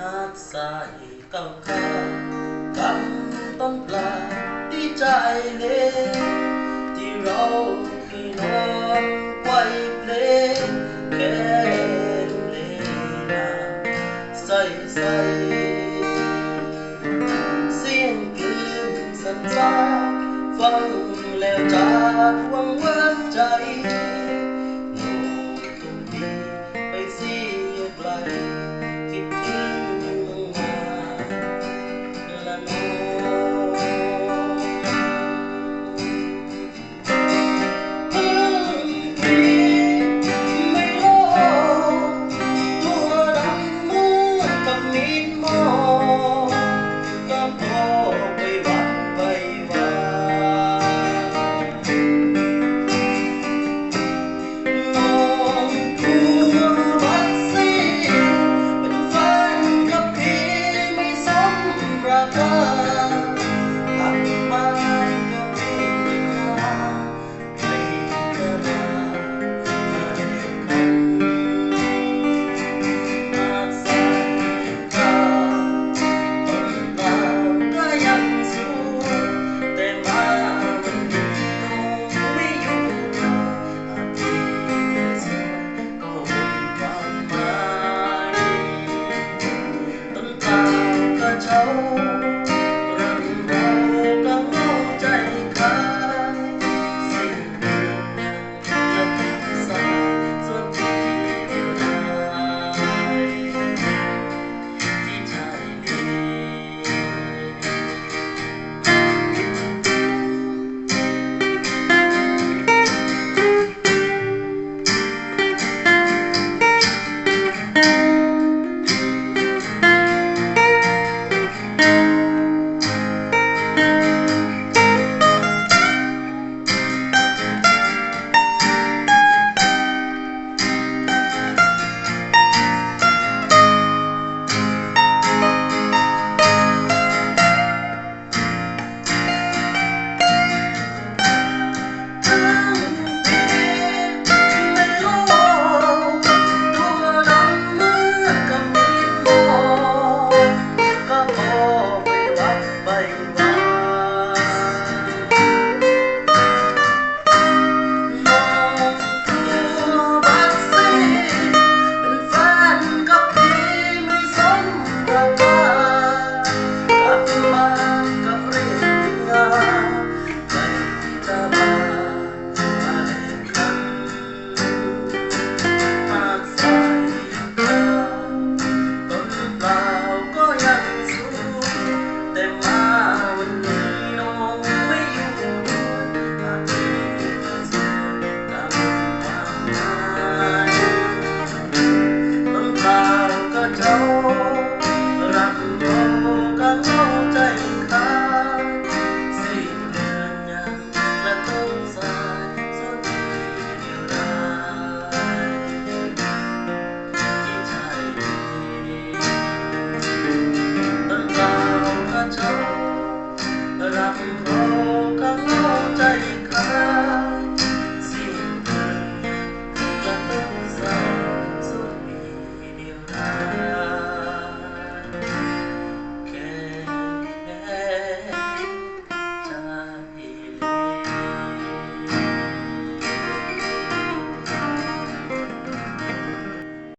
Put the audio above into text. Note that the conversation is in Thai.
หาดทรายเก่าคากำต้นปลาดีใจเล่ที่เราคือนอนไว้เพลงแค่เลนาใส่ใส่เสียงกลืนสัญญาฟังแล้วจากวังเวัใจ